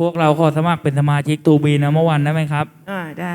พวกเราขอสมัครเป็นสมาชิกตูบีนะเมื่อวันได้ไหมครับ อ่าได้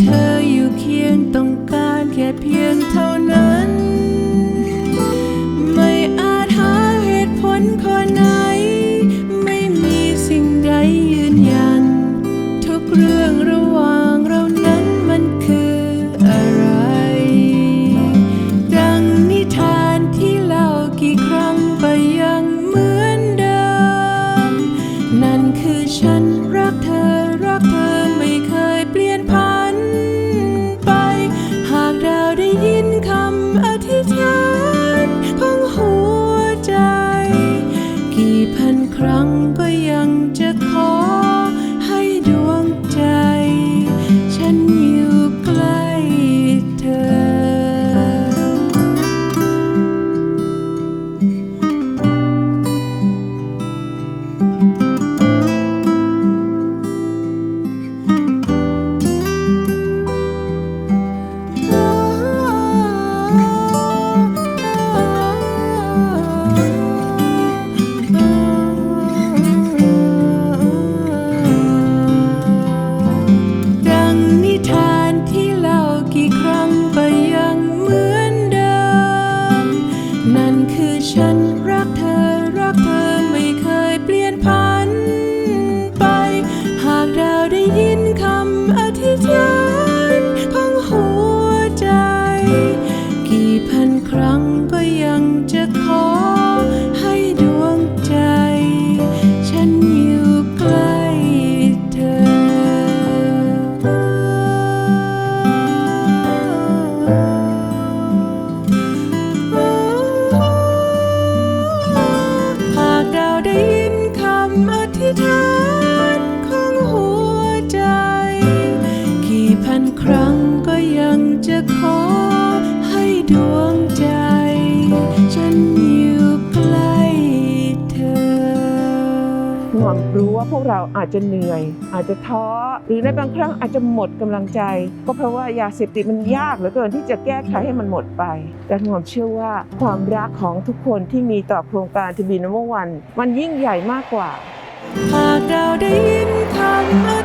เธออยู่เคียงต้องการแค่เพียง คือฉัน รู้ว่าพวกเราอาจจะเหนื่อย อาจจะท้อ หรือในบางครั้งอาจจะหมดกำลังใจ ก็เพราะว่ายาเสพติดมันยากเหลือเกินที่จะแก้ไขให้มันหมดไป แต่หวงเชื่อว่าความรักของทุกคนที่มีต่อโครงการทีบีนวัน มันยิ่งใหญ่มากกว่า หากเราได้ยินคำ